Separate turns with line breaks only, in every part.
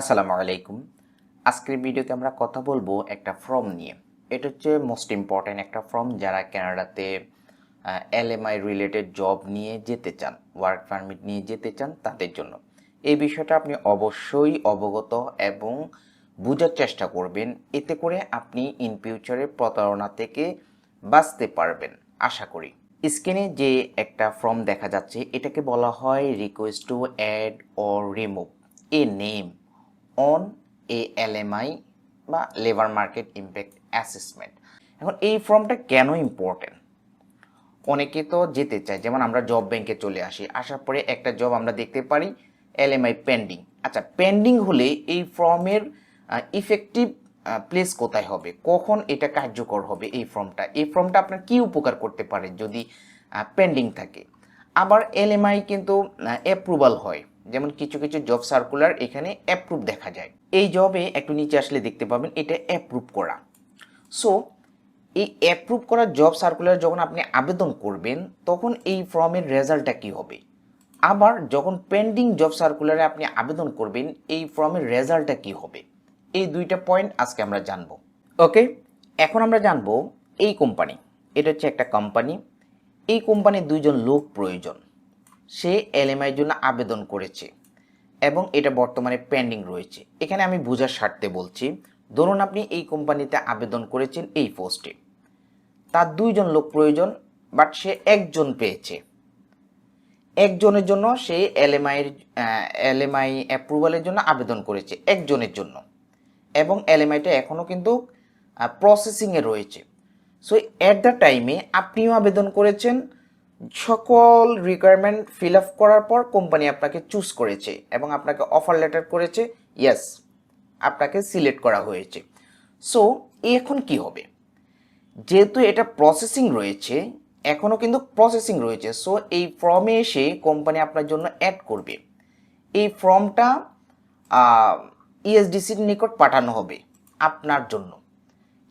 আসসালামু আলাইকুম। আজকের ভিডিওতে আমরা কথা বলব একটা ফর্ম নিয়ে। এটা হচ্ছে মোস্ট ইম্পর্ট্যান্ট একটা ফর্ম যারা কানাডাতে এলএমআই রিলেটেড জব নিয়ে যেতে চান ওয়ার্ক পারমিট নিয়ে যেতে চান তাদের জন্য। এই বিষয়টা আপনি অবশ্যই অবগত এবং বোঝার চেষ্টা করবেন। এতে করে আপনি ইন ফিউচারে প্রতারণা থেকে বাঁচতে পারবেন, আশা করি। স্ক্রিনে যে একটা ফর্ম দেখা যাচ্ছে, এটাকে বলা হয় request to add or remove a name on a LMI বা লেবার মার্কেট ইম্প্যাক্ট অ্যাসেসমেন্ট এখন এই ফর্মটা কেন ইম্পর্টেন্ট অনেকে তো যেতে চায়, যেমন আমরা জব ব্যাংকে চলে আসি, আসার পরে একটা জব আমরা দেখতে পারি এলএমআই পেন্ডিং আচ্ছা পেন্ডিং হলে এই ফর্মের ইফেক্টিভ প্লেস কোথায় হবে? কখন এটা কার্যকর হবে এই ফর্মটা এই ফর্মটা আপনার কি উপকার করতে পারে যদি পেন্ডিং থাকে? আবার এলএমআই কিন্তু অ্যাপ্রুভাল হয়। যেমন কিছু কিছু জব সার্কুলার এখানে অ্যাপ্রুভ দেখা যায়। এই জবে একটু নিচে আসলে দেখতে পাবেন, এটা অ্যাপ্রুভ করা। সো এই অ্যাপ্রুভ করা জব সার্কুলার যখন আপনি আবেদন করবেন, তখন এই ফর্মের রেজাল্টটা কি হবে? আবার যখন পেন্ডিং জব সার্কুলারে আপনি আবেদন করবেন, এই ফর্মের রেজাল্টটা কি হবে? এই দুইটা পয়েন্ট আজকে আমরা জানব। ওকে এখন আমরা জানব এই কোম্পানি এটা হচ্ছে একটা কোম্পানি এই কোম্পানির দুইজন লোক প্রয়োজন। সে এলএমআই জন্য আবেদন করেছে এবং এটা বর্তমানে পেন্ডিং রয়েছে। এখানে আমি বোঝার স্বার্থে বলছি, ধরুন আপনি এই কোম্পানিতে আবেদন করেছেন এই পোস্টে। তার দুইজন লোক প্রয়োজন, বাট সে একজন পেয়েছে। একজনের জন্য সে এলএমআইয়ের এলএমআই অ্যাপ্রুভালের জন্য আবেদন করেছে, একজনের জন্য। এবং এলএমআইটা এখনও কিন্তু প্রসেসিংয়ে রয়েছে। সো অ্যাট দ্য টাইমে আপনিও আবেদন করেছেন, সকল রিকোয়ারমেন্ট ফিল আপ করার পর কোম্পানি আপনাকে চুজ করেছে এবং আপনাকে অফার লেটার করেছে ইয়েস আপনাকে সিলেক্ট করা হয়েছে। সো এখন কি হবে? যেহেতু এটা প্রসেসিং রয়েছে, এখনও কিন্তু প্রসেসিং রয়েছে। সো এই ফর্মে এসে কোম্পানি আপনার জন্য অ্যাড করবে। এই ফর্মটা ইএসডিসির নিকট পাঠানো হবে আপনার জন্য।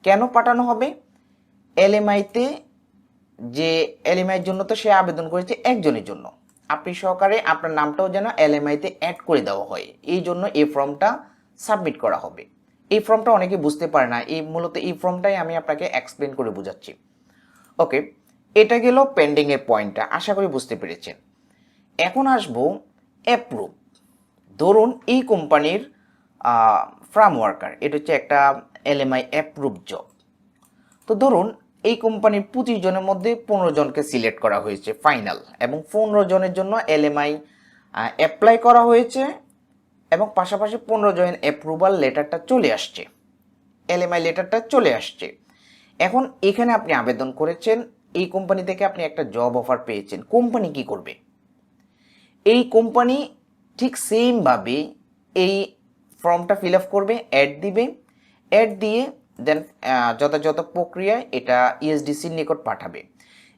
কেন পাঠানো হবে? এলএমআইতে যে এলএমআইয়ের জন্য তো সে আবেদন করেছে একজনের জন্য। আপনি সহকারে আপনার নামটাও যেন এলএমআইতে অ্যাড করে দেওয়া হয়। এই জন্য এই ফর্মটা সাবমিট করা হবে। এই ফর্মটা অনেকে বুঝতে পারে না। এই মূলত এই ফর্মটাই আমি আপনাকে এক্সপ্লেন করে বোঝাচ্ছি। ওকে এটা গেল পেন্ডিংয়ের পয়েন্টটা আশা করি বুঝতে পেরেছেন। এখন আসব অ্যাপ্রুভ ধরুন এই কোম্পানির ফার্ম ওয়ার্কার এটা হচ্ছে একটা এলএমআই অ্যাপ্রুভ জব তো ধরুন এই কোম্পানির পঁচিশ জনের মধ্যে পনেরো জনকে সিলেক্ট করা হয়েছে, ফাইনাল। এবং পনেরো জনের জন্য এলএমআই অ্যাপ্লাই করা হয়েছে এবং পাশাপাশি পনেরো জনের অ্যাপ্রুভাল লেটারটা চলে আসছে। এলএমআই লেটারটা চলে আসছে। এখন এখানে আপনি আবেদন করেছেন, এই কোম্পানি থেকে আপনি একটা জব অফার পেয়েছেন। কোম্পানি কি করবে? এই কোম্পানি ঠিক সেমভাবে এই ফর্মটা ফিল আপ করবে অ্যাড দিবে। অ্যাড দিয়ে দেন যথাযথ প্রক্রিয়ায় এটা ইএসডিসির নিকট পাঠাবে।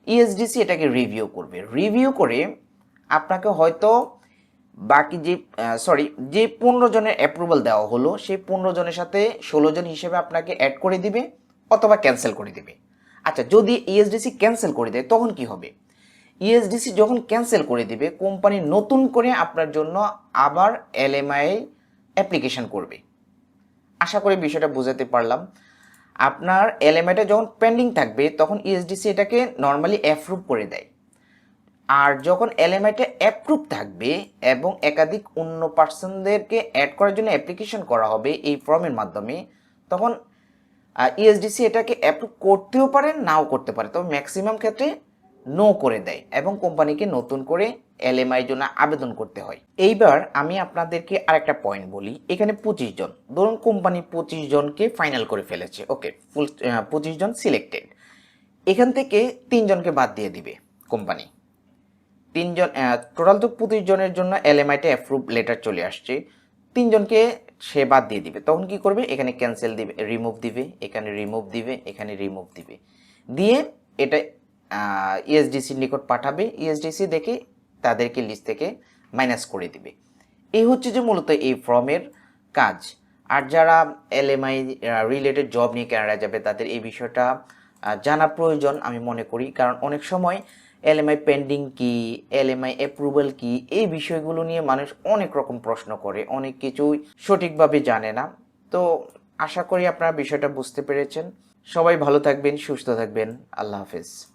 ইএসডিসি এটাকে রিভিউ করবে। রিভিউ করে আপনাকে হয়তো বাকি যে সরি যে পনেরো জনের অ্যাপ্রুভাল দেওয়া হলো, সেই পনেরো জনের সাথে ষোলো জন হিসেবে আপনাকে অ্যাড করে দিবে অথবা ক্যান্সেল করে দিবে। আচ্ছা যদি ইএসডিসি ক্যান্সেল করে দেয়, তখন কি হবে? ইএসডিসি যখন ক্যান্সেল করে দিবে, কোম্পানি নতুন করে আপনার জন্য আবার এলএমআই অ্যাপ্লিকেশন করবে। আশা করি বিষয়টা বোঝাতে পারলাম। আপনার এলএমআইটা যখন পেন্ডিং থাকবে, তখন ইএসডিসি এটাকে নর্মালি অ্যাপ্রুভ করে দেয়। আর যখন এলএমআইটা অ্যাপ্রুভ থাকবে এবং একাধিক অন্য পার্সনদেরকে অ্যাড করার জন্য অ্যাপ্লিকেশন করা হবে এই ফর্মের মাধ্যমে, তখন ইএসডিসি এটাকে অ্যাপ্রুভ করতেও পারে নাও করতে পারে তবে ম্যাক্সিমাম ক্ষেত্রে নো করে দেয় এবং কোম্পানিকে নতুন করে এলএমআই জন্য আবেদন করতে হয়। এইবার আমি আপনাদেরকে আরেকটা পয়েন্ট বলি। এখানে পঁচিশ জন। ধরুন কোম্পানি পঁচিশ জনকে ফাইনাল করে ফেলেছে। ওকে ফুল পঁচিশ জন সিলেক্টেড এখান থেকে তিনজনকে বাদ দিয়ে দিবে কোম্পানি। তিনজন টোটাল তো পঁচিশ জনের জন্য এলএমআইতে অ্যাপ্রুভ লেটার চলে আসছে। তিনজনকে সে বাদ দিয়ে দিবে। তখন কি করবে? এখানে ক্যান্সেল দিবে রিমুভ দিবে, এখানে রিমুভ দিবে, এখানে রিমুভ দিবে। দিয়ে এটা ইএসডিসির নিকট পাঠাবে। ইএসডিসি দেখে তাদেরকে লিস্ট থেকে মাইনাস করে দিবে। এই হচ্ছে যে মূলত এই ফর্মের কাজ। আর যারা এলএমআই রিলেটেড জব নিয়ে কানাডা যাবে, তাদের এই বিষয়টা জানা প্রয়োজন আমি মনে করি। কারণ অনেক সময় এলএমআই পেন্ডিং কি এলএমআই অ্যাপ্রুভাল কি, এই বিষয়গুলো নিয়ে মানুষ অনেক রকম প্রশ্ন করে। অনেক কিছুই সঠিকভাবে জানে না। তো আশা করি আপনারা বিষয়টা বুঝতে পেরেছেন। সবাই ভালো থাকবেন, সুস্থ থাকবেন। আল্লাহ হাফেজ।